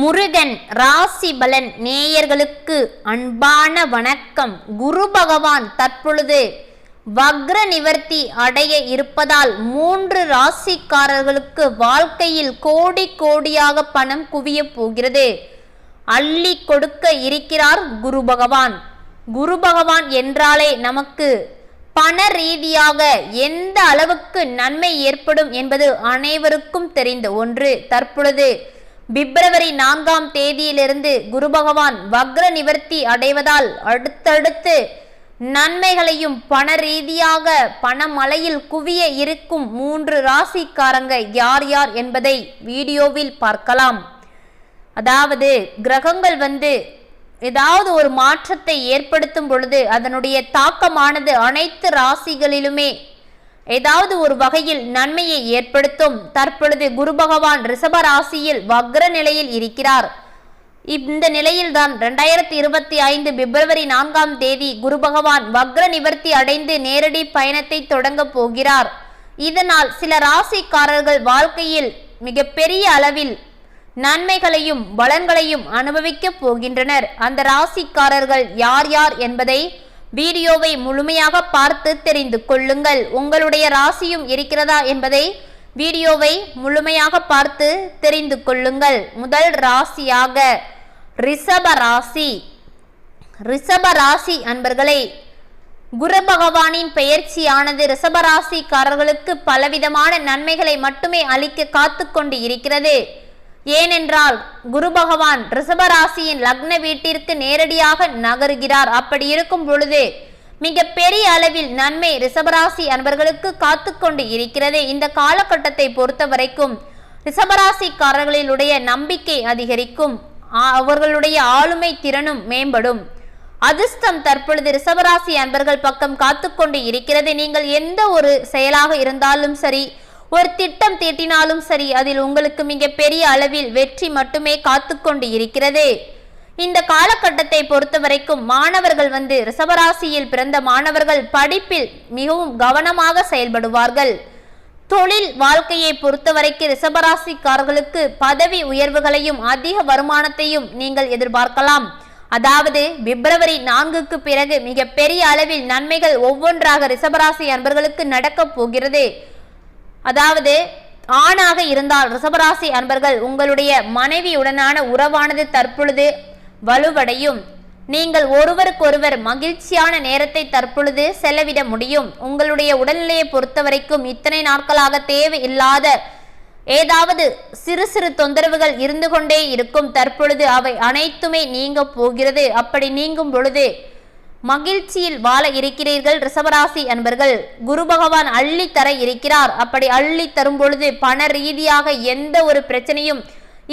முருகன் ராசி பலன் நேயர்களுக்கு அன்பான வணக்கம். குரு பகவான் தற்பொழுது வக்ர நிவர்த்தி அடைய இருப்பதால் மூன்று ராசிக்காரர்களுக்கு வாழ்க்கையில் கோடி கோடியாக பணம் குவிய போகிறது. அள்ளி கொடுக்க இருக்கிறார் குரு பகவான். குரு பகவான் என்றாலே நமக்கு பண ரீதியாக எந்த அளவுக்கு நன்மை ஏற்படும் என்பது அனைவருக்கும் தெரிந்த ஒன்று. தற்பொழுது பிப்ரவரி நான்காம் தேதியிலிருந்து குரு பகவான் வக்ர நிவர்த்தி அடைவதால் அடுத்தடுத்து நன்மைகளையும் பண ரீதியாக பணமலையில் குவிய இருக்கும் மூன்று ராசிக்காரங்க யார் யார் என்பதை வீடியோவில் பார்க்கலாம். அதாவது கிரகங்கள் வந்து ஏதாவது ஒரு மாற்றத்தை ஏற்படுத்தும் பொழுது அதனுடைய தாக்கமானது அனைத்து ராசிகளிலுமே ஏதாவது ஒரு வகையில் நன்மையை ஏற்படுத்தும். தற்பொழுது குரு பகவான் ரிஷப ராசியில் வக்ர நிலையில் இருக்கிறார். இந்த நிலையில்தான் ரெண்டாயிரத்தி இருபத்தி ஐந்து பிப்ரவரி நான்காம் தேதி குரு பகவான் வக்ர நிவர்த்தி அடைந்து நேரடி பயணத்தை தொடங்க போகிறார். இதனால் சில ராசிக்காரர்கள் வாழ்க்கையில் மிகப்பெரிய அளவில் நன்மைகளையும் பலன்களையும் அனுபவிக்கப் போகின்றனர். அந்த ராசிக்காரர்கள் யார் யார் என்பதை வீடியோவை முழுமையாக பார்த்து தெரிந்து கொள்ளுங்கள். உங்களுடைய ராசியும் இருக்கிறதா என்பதை வீடியோவை முழுமையாக பார்த்து தெரிந்து கொள்ளுங்கள். முதல் ராசியாக ரிஷப ராசி. ரிஷப ராசி அன்பர்களே குரு பகவானின் பெயர்ச்சியானது ரிஷபராசிக்காரர்களுக்கு பலவிதமான நன்மைகளை மட்டுமே அளிக்க காத்து கொண்டு இருக்கிறது. ஏனென்றால் குரு பகவான் ரிஷபராசியின் லக்ன வீட்டிற்கு நேரடியாக நகருகிறார். அப்படி இருக்கும் பொழுது மிக பெரிய அளவில் நன்மை ரிஷபராசி அன்பர்களுக்கு காத்து கொண்டு இருக்கிறது. இந்த காலகட்டத்தை பொறுத்த வரைக்கும் ரிஷபராசிக்காரர்களுடைய நம்பிக்கை அதிகரிக்கும். அவர்களுடைய ஆளுமை திறனும் மேம்படும். அதிர்ஷ்டம் தற்பொழுது ரிஷபராசி அன்பர்கள் பக்கம் காத்துக்கொண்டு இருக்கிறது. நீங்கள் எந்த ஒரு செயலாக இருந்தாலும் சரி ஒரு திட்டம் தீட்டினாலும் சரி அதில் உங்களுக்கு மிக பெரிய அளவில் வெற்றி மட்டுமே காத்துக்கொண்டு இருக்கிறது. இந்த காலகட்டத்தை பொறுத்த வரைக்கும் மாணவர்கள் வந்து ரிசவராசியில் பிறந்த மாணவர்கள் படிப்பில் மிகவும் கவனமாக செயல்படுவார்கள். தொழில் வாழ்க்கையை பொறுத்தவரைக்கு ரிசபராசிக்காரர்களுக்கு பதவி உயர்வுகளையும் அதிக வருமானத்தையும் நீங்கள் எதிர்பார்க்கலாம். அதாவது பிப்ரவரி நான்குக்கு பிறகு மிக பெரிய அளவில் நன்மைகள் ஒவ்வொன்றாக ரிசபராசி அன்பர்களுக்கு நடக்கப் போகிறது. அதாவது ஆணாக இருந்தால் ரிஷபராசி அன்பர்கள் உங்களுடைய மனைவியுடனான உறவானது தற்பொழுது வலுவடையும். நீங்கள் ஒருவருக்கொருவர் மகிழ்ச்சியான நேரத்தை தற்பொழுது செலவிட முடியும். உங்களுடைய உடல்நிலையை பொறுத்தவரைக்கும் இத்தனை நாட்களாக தேவையில்லாத ஏதாவது சிறு சிறு தொந்தரவுகள் இருந்து கொண்டே இருக்கும். தற்பொழுது அவை அனைத்துமே நீங்க போகிறது. அப்படி நீங்கும் பொழுது மகிழ்ச்சியில் வாழ இருக்கிறீர்கள் ரிஷபராசி அன்பர்கள். குரு பகவான் அள்ளி தர இருக்கிறார். அப்படி அள்ளி தரும் பொழுது பண ரீதியாக எந்த ஒரு பிரச்சனையும்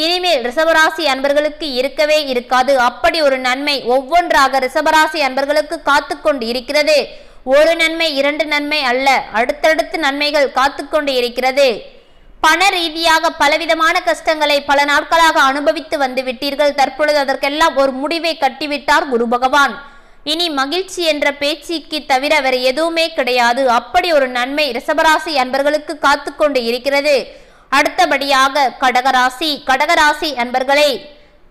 இனிமேல் ரிஷபராசி அன்பர்களுக்கு இருக்கவே இருக்காது. அப்படி ஒரு நன்மை ஒவ்வொன்றாக ரிஷபராசி அன்பர்களுக்கு காத்து கொண்டு இருக்கிறது. ஒரு நன்மை இரண்டு நன்மை அல்ல அடுத்தடுத்து நன்மைகள் காத்து கொண்டு இருக்கிறது. பண ரீதியாக பலவிதமான கஷ்டங்களை பல நாட்களாக அனுபவித்து வந்து விட்டீர்கள். தற்பொழுது அதற்கெல்லாம் ஒரு முடிவை கட்டிவிட்டார் குரு பகவான். இனி மகிழ்ச்சி என்ற பேச்சுக்கு தவிர வேற எதுவுமே கிடையாது. அப்படி ஒரு நன்மை ரிஷபராசி அன்பர்களுக்கு காத்து கொண்டு இருக்கிறது. அடுத்தபடியாக கடகராசி. கடகராசி அன்பர்களே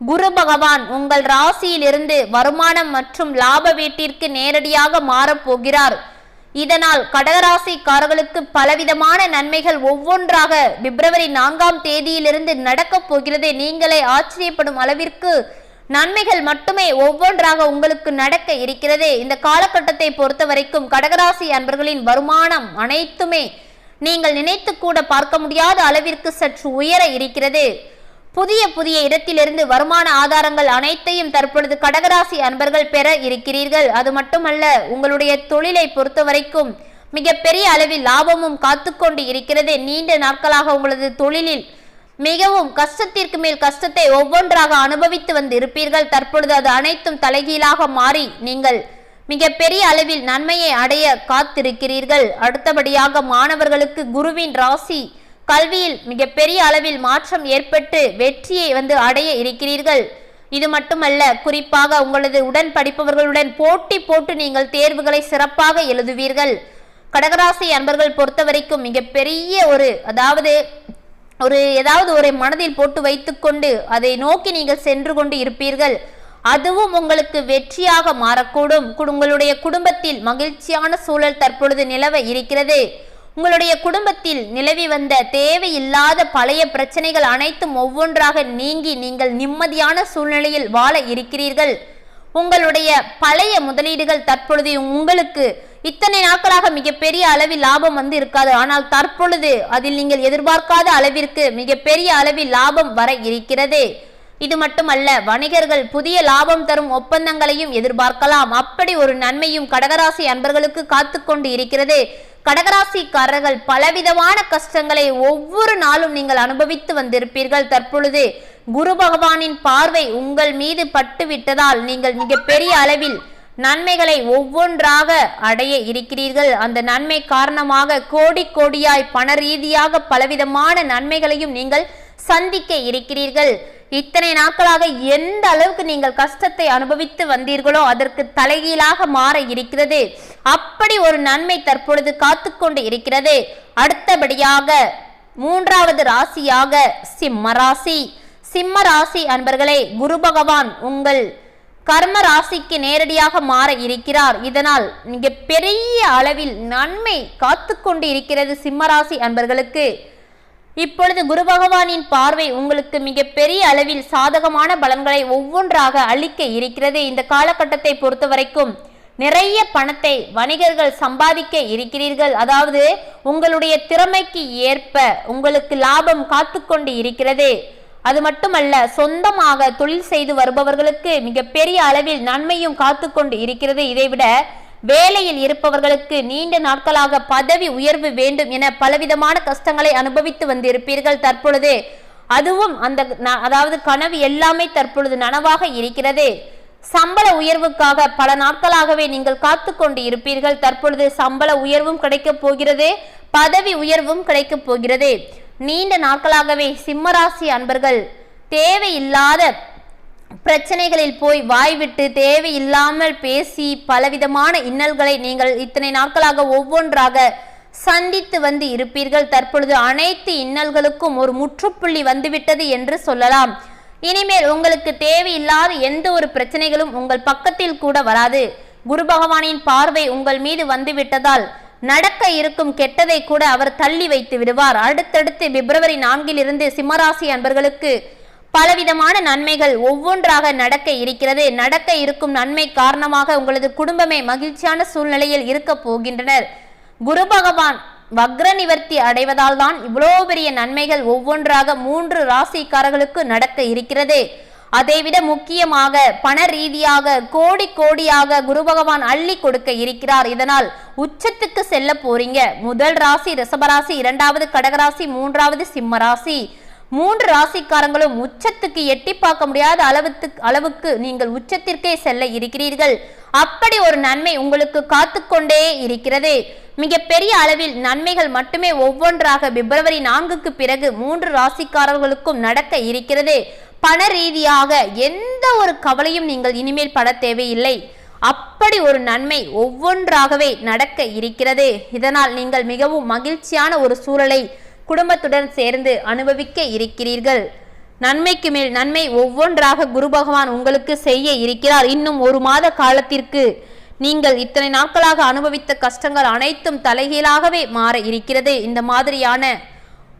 குரு பகவான் உங்கள் ராசியிலிருந்து வருமானம் மற்றும் லாப வீட்டிற்கு நேரடியாக மாறப்போகிறார் இதனால் கடகராசிக்காரர்களுக்கு பலவிதமான நன்மைகள் ஒவ்வொன்றாக பிப்ரவரி நான்காம் தேதியிலிருந்து நடக்கப் போகிறது நீங்களே ஆச்சரியப்படும் அளவிற்கு நன்மைகள் மட்டுமே ஒவ்வொன்றாக உங்களுக்கு நடக்க இருக்கிறது. இந்த காலகட்டத்தை பொறுத்த வரைக்கும் கடகராசி அன்பர்களின் வருமானம் அனைத்துமே நீங்கள் நினைத்து கூட பார்க்க முடியாத அளவிற்கு சற்று உயர இருக்கிறது. புதிய புதிய இடத்திலிருந்து வருமான ஆதாரங்கள் அனைத்தையும் தற்பொழுது கடகராசி அன்பர்கள் பெற இருக்கிறீர்கள். அது மட்டுமல்ல உங்களுடைய தொழிலை பொறுத்த வரைக்கும் மிகப்பெரிய அளவில் லாபமும் காத்துக்கொண்டு இருக்கிறது. நீண்ட நாட்களாக உங்களது தொழிலில் மிகவும் கஷ்டத்திற்கு மேல் கஷ்டத்தை ஒவ்வொன்றாக அனுபவித்து வந்து இருப்பீர்கள் தற்பொழுது அது அனைத்தும் தலைகீழாக மாறி நீங்கள் மிகப்பெரிய அளவில் நன்மையை அடைய காத்திருக்கிறீர்கள். அடுத்தபடியாக மாணவர்களுக்கு குருவின் ராசி கல்வியில் மிகப்பெரிய அளவில் மாற்றம் ஏற்பட்டு வெற்றியை வந்து அடைய இருக்கிறீர்கள். இது மட்டுமல்ல குறிப்பாக உங்களது உடன் படிப்பவர்களுடன் போட்டி போட்டு நீங்கள் தேர்வுகளை சிறப்பாக எழுதுவீர்கள். கடகராசி அன்பர்கள் பொறுத்த வரைக்கும் மிகப்பெரிய ஒரு அதாவது ஒரு ஏதாவது ஒரு மனதில் போட்டு வைத்துக்கொண்டு அதை நோக்கி நீங்கள் சென்று கொண்டு இருப்பீர்கள். அதுவும் உங்களுக்கு வெற்றியாக மாறக்கூடும். கு- உங்களுடைய குடும்பத்தில் மகிழ்ச்சியான சூழல் தற்பொழுது நிலவ இருக்கிறது. உங்களுடைய குடும்பத்தில் நிலவி வந்த தேவையில்லாத பழைய பிரச்சனைகள் அனைத்தும் ஒவ்வொன்றாக நீங்கி நீங்கள் நிம்மதியான சூழ்நிலையில் வாழ இருக்கிறீர்கள். உங்களுடைய பழைய முதலீடுகள் தற்பொழுது உங்களுக்கு இத்தனை நாட்களாக மிகப்பெரிய அளவில் லாபம் வந்து இருக்காது ஆனால் தற்பொழுது அதில் நீங்கள் எதிர்பார்க்காத அளவிற்கு மிகப்பெரிய அளவில் லாபம் வர இருக்கிறது. இது மட்டுமல்ல வணிகர்கள் புதிய லாபம் தரும் ஒப்பந்தங்களையும் எதிர்பார்க்கலாம். அப்படி ஒரு நன்மையும் கடகராசி அன்பர்களுக்கு காத்து கொண்டு இருக்கிறது. கடகராசிக்காரர்கள் பலவிதமான கஷ்டங்களை ஒவ்வொரு நாளும் நீங்கள் அனுபவித்து வந்திருப்பீர்கள். தற்பொழுது குரு பகவானின் பார்வை உங்கள் மீது பட்டு விட்டதால் நீங்கள் மிகப்பெரிய அளவில் நன்மைகளை ஒவ்வொன்றாக அடைய இருக்கிறீர்கள். அந்த நன்மை காரணமாக கோடி கோடியாய் பண ரீதியாக பலவிதமான நன்மைகளையும் நீங்கள் சந்திக்க இருக்கிறீர்கள். இத்தனை நாட்களாக எந்த அளவுக்கு நீங்கள் கஷ்டத்தை அனுபவித்து வந்தீர்களோ அதற்கு தலைகீழாக மாற இருக்கிறது. அப்படி ஒரு நன்மை தற்பொழுது காத்து கொண்டு இருக்கிறது. அடுத்தபடியாக மூன்றாவது ராசியாக சிம்ம ராசி. சிம்ம ராசி அன்பர்களே குரு பகவான் உங்கள் கர்ம ராசிக்கு நேரடியாக மாற இருக்கிறார். இதனால் மிக பெரிய அளவில் நன்மை காத்து கொண்டு இருக்கிறது சிம்மராசி அன்பர்களுக்கு. இப்பொழுது குரு பகவானின் பார்வை உங்களுக்கு மிகப்பெரிய அளவில் சாதகமான பலன்களை ஒவ்வொன்றாக அளிக்க இருக்கிறது. இந்த காலகட்டத்தை பொறுத்த வரைக்கும் நிறைய பணத்தை வணிகர்கள் சம்பாதிக்க இருக்கிறீர்கள். அதாவது உங்களுடைய திறமைக்கு ஏற்ப உங்களுக்கு லாபம் காத்து கொண்டு இருக்கிறது. அது மட்டுமல்ல சொந்தமாக தொழில் செய்து வருபவர்களுக்கு மிகப்பெரிய அளவில் நன்மையும் காத்து கொண்டு இருக்கிறது. இதைவிட வேலையில் இருப்பவர்களுக்கு நீண்ட நாட்களாக பதவி உயர்வு வேண்டும் என பலவிதமான கஷ்டங்களை அனுபவித்து வந்திருப்பீர்கள் தற்பொழுது. அதுவும் அந்த ந- அதாவது கனவு எல்லாமே தற்பொழுது நனவாக இருக்கிறது. சம்பள உயர்வுக்காக பல நாட்களாகவே நீங்கள் காத்து கொண்டு இருப்பீர்கள். தற்பொழுது சம்பள உயர்வும் கிடைக்கப் போகிறது பதவி உயர்வும் கிடைக்கப் போகிறது. நீண்ட நாட்களாகவே சிம்மராசி அன்பர்கள் தேவையில்லாத பிரச்சனைகளில் போய் வாய்விட்டு தேவையில்லாமல் பேசி பலவிதமான இன்னல்களை நீங்கள் இத்தனை நாட்களாக ஒவ்வொன்றாக சந்தித்து வந்து இருப்பீர்கள். தற்பொழுது அனைத்து இன்னல்களுக்கும் ஒரு முற்றுப்புள்ளி வந்துவிட்டது என்று சொல்லலாம். இனிமேல் உங்களுக்கு தேவையில்லாத எந்த ஒரு பிரச்சனைகளும் உங்கள் பக்கத்தில் கூட வராது. குரு பகவானின் பார்வை உங்கள் மீது வந்துவிட்டதால் நடக்க இருக்கும் கெட்டதை கூட அவர் தள்ளி வைத்து விடுவார். அடுத்தடுத்து பிப்ரவரி நான்கிலிருந்து சிம்மராசி அன்பர்களுக்கு பலவிதமான நன்மைகள் ஒவ்வொன்றாக நடக்க இருக்கிறது. நடக்க இருக்கும் நன்மை காரணமாக உங்களது குடும்பமே மகிழ்ச்சியான சூழ்நிலையில் இருக்க போகின்றனர். குரு பகவான் வக்ர நிவர்த்தி அடைவதால் தான் இவ்வளோ பெரிய நன்மைகள் ஒவ்வொன்றாக மூன்று ராசிக்காரர்களுக்கு நடக்க இருக்கிறது. அதைவிட முக்கியமாக பண ரீதியாக கோடி கோடியாக குரு பகவான் அள்ளி கொடுக்க இருக்கிறார். இதனால் உச்சத்துக்கு செல்ல போறீங்க. முதல் ராசி ரிஷபராசி இரண்டாவது கடகராசி மூன்றாவது சிம்ம ராசி. மூன்று ராசிக்காரங்களும் உச்சத்துக்கு எட்டி பார்க்க முடியாத அளவுக்கு அளவுக்கு நீங்கள் உச்சத்திற்கே செல்ல இருக்கிறீர்கள். அப்படி ஒரு நன்மை உங்களுக்கு காத்துக்கொண்டே இருக்கிறது. மிகப்பெரிய அளவில் நன்மைகள் மட்டுமே ஒவ்வொன்றாக பிப்ரவரி நான்குக்கு பிறகு மூன்று ராசிக்காரர்களுக்கும் நடக்க இருக்கிறது. பண ரீதியாக எந்த ஒரு கவலையும் நீங்கள் இனிமேல் பட தேவையில்லை. அப்படி ஒரு நன்மை ஒவ்வொன்றாகவே நடக்க இருக்கிறது. இதனால் நீங்கள் மிகவும் மகிழ்ச்சியான ஒரு சூழலை குடும்பத்துடன் சேர்ந்து அனுபவிக்க இருக்கிறீர்கள். நன்மைக்கு மேல் நன்மை ஒவ்வொன்றாக குரு பகவான் உங்களுக்கு செய்ய இருக்கிறார். இன்னும் ஒரு மாத காலத்திற்கு நீங்கள் இத்தனை நாட்களாக அனுபவித்த கஷ்டங்கள் அனைத்தும் தலைகீழாகவே மாற இருக்கிறது. இந்த மாதிரியான